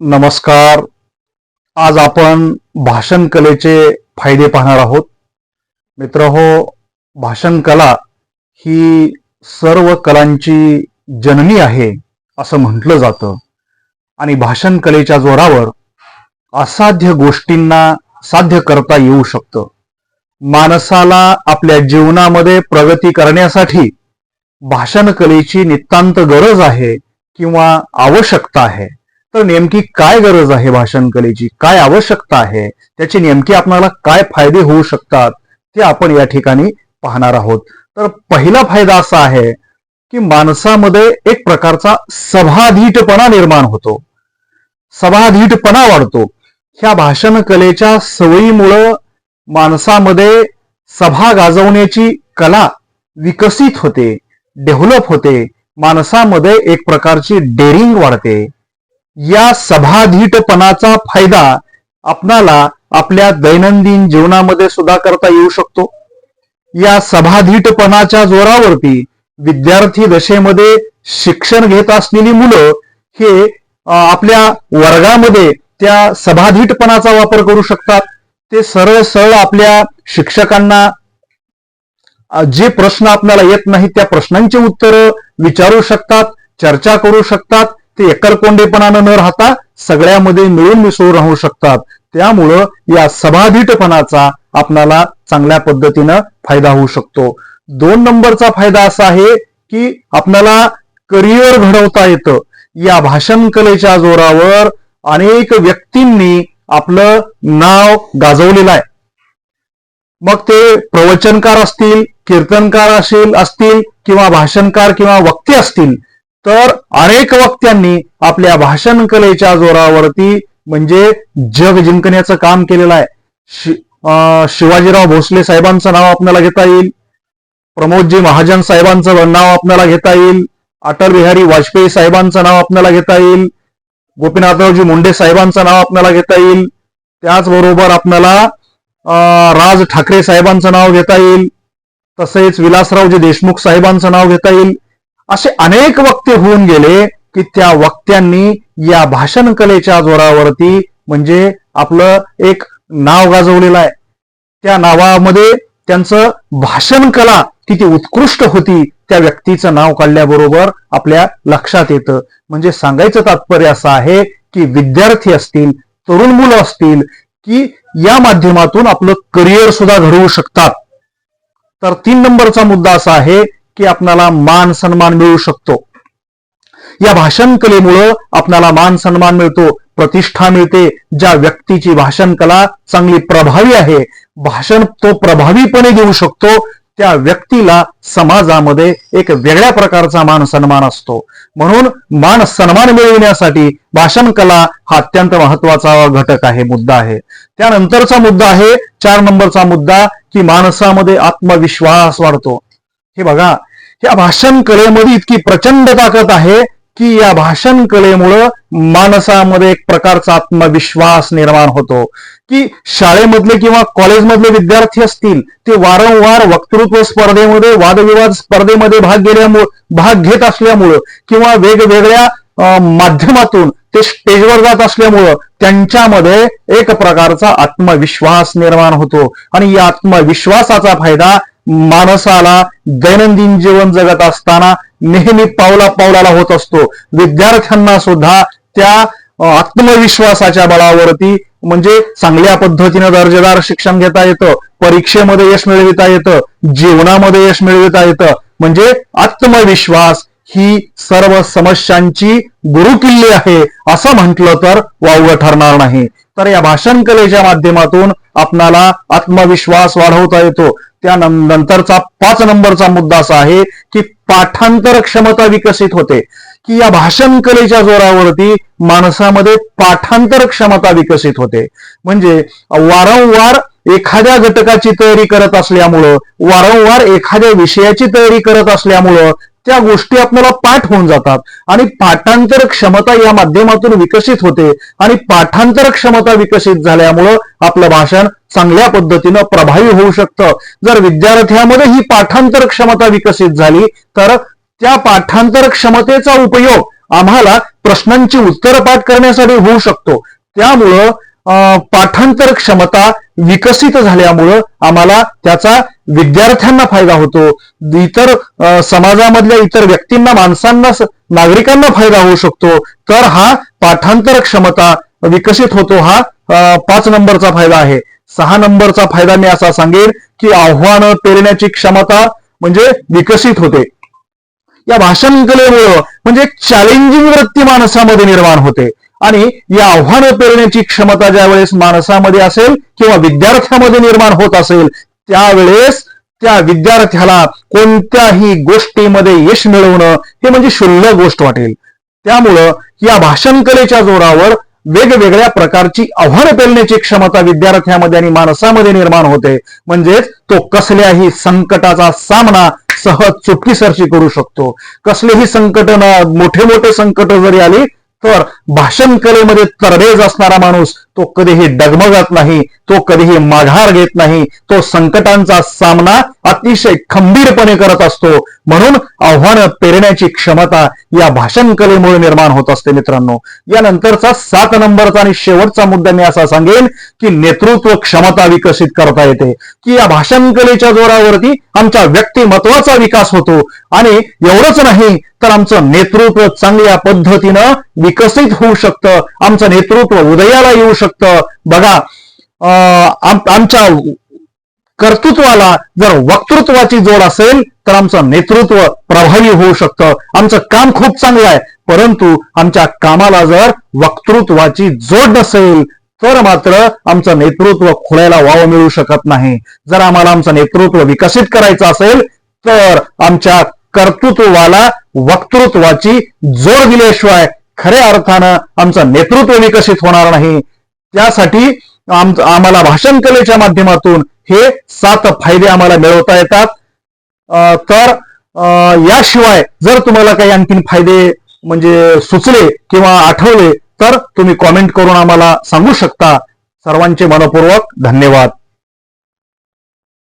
नमस्कार. आज आपण भाषण कलेचे फायदे पाहणार आहोत. मित्र हो भाषण कला ही सर्व कलांची जननी आहे असं म्हटलं जातं. आणि भाषण कलेच्या जोरावर असाध्य गोष्टींना साध्य करता येऊ शकतं. माणसाला आपल्या जीवनामध्ये प्रगती करण्यासाठी भाषण कलेची नितांत गरज आहे किंवा आवश्यकता आहे. तर नेमकी काय गरज आहे भाषण कलेची? काय आवश्यकता आहे? त्याचे नेमके आपणाला काय फायदे होऊ शकतात ते आपण या ठिकाणी पाहणार आहोत. तर पहिला फायदा असा आहे की माणसामध्ये एक प्रकारचा सभाधीटपणा निर्माण होतो. सभाधीटपणा वाढतो. ह्या भाषण कलेच्या सवयीमुळं माणसामध्ये सभा गाजवण्याची कला विकसित होते डेव्हलप होते. माणसामध्ये एक प्रकारची डेअरिंग वाढते. या सभाधीटपणाचा फायदा आपणाला आपल्या दैनंदिन जीवनामध्ये सुद्धा करता येऊ शकतो. या सभाधीटपणाच्या जोरावरती विद्यार्थी दशेमध्ये शिक्षण घेत असलेली मुलं हे आपल्या वर्गामध्ये त्या सभाधीटपणाचा वापर करू शकतात. ते सरळ सरळ आपल्या शिक्षकांना जे प्रश्न आपल्याला येत नाहीत त्या प्रश्नांची उत्तर विचारू शकतात चर्चा करू शकतात. ते एकरकोंडेपणानं न राहता सगळ्यामध्ये मिळून मिसळून राहू शकतात. त्यामुळं या सभाधीटपणाचा आपणाला चांगल्या पद्धतीनं फायदा होऊ शकतो. दोन नंबरचा फायदा असा आहे की आपल्याला करिअर घडवता येतं. या भाषण कलेच्या जोरावर अनेक व्यक्तींनी आपलं नाव गाजवलेलं आहे. मग ते प्रवचनकार असतील कीर्तनकार असेल असतील किंवा भाषणकार किंवा वक्ते असतील तर अनेक वक्त्यांनी आपल्या भाषण कलेच्या जोरावरती म्हणजे जग जिंकण्याचं काम केलेलं आहे. शि- शिवाजीराव भोसले साहेबांचं नाव आपल्याला घेता येईल. प्रमोदजी महाजन साहेबांचं नाव आपल्याला घेता येईल. अटल बिहारी वाजपेयी साहेबांचं नाव आपल्याला घेता येईल. गोपीनाथरावजी मुंडे साहेबांचं नाव आपल्याला घेता येईल. त्याचबरोबर आपल्याला राज ठाकरे साहेबांचं नाव घेता येईल. तसेच विलासरावजी देशमुख साहेबांचं नाव घेता येईल. असे अनेक वक्ते होऊन गेले की त्या वक्त्यांनी या भाषण कलेच्या जोरावरती म्हणजे आपलं एक नाव गाजवलेलं आहे. त्या नावामध्ये त्यांचं भाषण कला किती उत्कृष्ट होती त्या व्यक्तीचं नाव काढल्याबरोबर आपल्या लक्षात येतं. म्हणजे सांगायचं तात्पर्य असं आहे की विद्यार्थी असतील तरुण मुलं असतील की या माध्यमातून आपलं करिअर सुद्धा घडवू शकतात. तर तीन नंबरचा मुद्दा असा आहे की आपणाला मान सन्मान मिळू शकतो. या भाषण कलेमुळं आपणाला मान सन्मान मिळतो प्रतिष्ठा मिळते ज्या व्यक्तीची भाषण कला चांगली प्रभावी आहे भाषण तो प्रभावीपणे देऊ शकतो त्या व्यक्तीला समाजामध्ये एक वेगळ्या प्रकारचा मान सन्मान असतो. म्हणून मान सन्मान मिळविण्यासाठी भाषण कला हा अत्यंत महत्त्वाचा घटक आहे मुद्दा आहे. त्यानंतरचा मुद्दा आहे चार नंबरचा मुद्दा की माणसामध्ये आत्मविश्वास वाढतो. हे बघा या भाषण कलेमध्ये इतकी प्रचंड ताकद आहे की या भाषण कलेमुळं माणसामध्ये एक प्रकारचा आत्मविश्वास निर्माण होतो. की शाळेमधले किंवा कॉलेजमधले विद्यार्थी असतील ते वारंवार वक्तृत्व स्पर्धेमध्ये वादविवाद स्पर्धेमध्ये भाग घेल्यामुळं भाग घेत असल्यामुळं किंवा वेगवेगळ्या माध्यमातून ते स्टेजवर जात असल्यामुळं त्यांच्यामध्ये एक प्रकारचा आत्मविश्वास निर्माण होतो. आणि या आत्मविश्वासाचा फायदा माणसाला दैनंदिन जीवन जगत असताना नेहमी पावला पावलाला होत असतो. विद्यार्थ्यांना सुद्धा त्या आत्मविश्वासाच्या बळावरती म्हणजे चांगल्या पद्धतीनं दर्जेदार शिक्षण घेता येतं परीक्षेमध्ये यश मिळविता येतं जीवनामध्ये यश मिळविता येतं. म्हणजे आत्मविश्वास ही सर्व समस्यांची गुरुकिल्ली आहे असं म्हटलं तर वावगं ठरणार नाही. तर या भाषण कलेच्या माध्यमातून आपणाला आत्मविश्वास वाढवता येतो. त्या नंतरचा पाच नंबरचा मुद्दा असा आहे की पाठांतर क्षमता विकसित होते. की या भाषण कलेच्या जोरावरती माणसामध्ये पाठांतर क्षमता विकसित होते. म्हणजे वारंवार एखाद्या घटकाची तयारी करत असल्यामुळं वारंवार एखाद्या विषयाची तयारी करत असल्यामुळं त्या गोष्टी आपल्याला पाठ होऊन जातात. आणि पाठांतर क्षमता या माध्यमातून विकसित होते. आणि पाठांतर क्षमता विकसित झाल्यामुळं आपलं भाषण चांगल्या पद्धतीनं प्रभावी होऊ शकतं. जर विद्यार्थ्यामध्ये ही पाठांतर क्षमता विकसित झाली तर त्या पाठांतर क्षमतेचा उपयोग आम्हाला प्रश्नांची उत्तरपाठ करण्यासाठी होऊ शकतो. त्यामुळं पाठांतर क्षमता विकसित झाल्यामुळं आम्हाला त्याचा विद्यार्थ्यांना फायदा होतो. इतर समाजामधल्या इतर व्यक्तींना माणसांना नागरिकांना फायदा होऊ शकतो. तर हा पाठांतर क्षमता विकसित होतो हा पाच नंबरचा फायदा आहे. सहा नंबरचा फायदा मी असा सांगेन की आव्हानं पेरण्याची क्षमता म्हणजे विकसित होते. या भाषण कलेमुळं म्हणजे चॅलेंजिंग वृत्ती माणसामध्ये निर्माण होते. आणि या आव्हानं पेरण्याची क्षमता ज्या वेळेस माणसामध्ये असेल किंवा विद्यार्थ्यामध्ये निर्माण होत असेल त्यावेळेस त्या विद्यार्थ्याला कोणत्याही गोष्टीमध्ये यश मिळवणं हे म्हणजे शुल्लक गोष्ट वाटेल. त्यामुळं या भाषण कलेच्या जोरावर वेगवेगळ्या प्रकारची आव्हानं पेलण्याची क्षमता विद्यार्थ्यामध्ये आणि माणसामध्ये निर्माण होते. म्हणजेच तो कसल्याही संकटाचा सामना सहज चुटकीसरशी करू शकतो. कसलेही संकट मोठे मोठे संकट जरी आली तर भाषण कलेमध्ये तरबेज असणारा माणूस तो कधीही डगमगत नाही तो कधीही माघार घेत नाही तो संकटांचा सामना अतिशय खंबीरपणे करत असतो. म्हणून आव्हानं पेरण्याची क्षमता या भाषण कलेमुळे निर्माण होत असते मित्रांनो. यानंतरचा सात नंबरचा आणि शेवटचा मुद्दा मी असा सांगेन की नेतृत्व क्षमता विकसित करता येते. की या भाषण कलेच्या जोरावरती आमचा व्यक्तिमत्वाचा विकास होतो. आणि एवढंच नाही तर आमचं नेतृत्व चांगल्या पद्धतीनं विकसित होऊ शकतं. आमचं नेतृत्व उदयाला येऊ शकतं. बघा आमच्या कर्तृत्वाला जर वक्तृत्वाची जोड असेल तर आमचं नेतृत्व प्रभावी होऊ शकतं. आमचं काम खूप चांगलं आहे परंतु आमच्या कामाला जर वक्तृत्वाची जोड नसेल तर मात्र आमचं नेतृत्व खोळायला वाव मिळू शकत नाही. जर आम्हाला आमचं नेतृत्व विकसित करायचं असेल तर आमच्या कर्तृत्वाला वक्तृत्वाची जोड दिल्याशिवाय खऱ्या अर्थानं आमचं नेतृत्व विकसित होणार नाही. त्यासाठी आम आम्हाला भाषण कलेच्या माध्यमातून हे सात फायदे आम्हाला मिळवता येतात. तर याशिवाय जर तुम्हाला काही आणखीन फायदे म्हणजे सुचले किंवा आठवले तर तुम्ही कॉमेंट करून आम्हाला सांगू शकता. सर्वांचे मनपूर्वक धन्यवाद.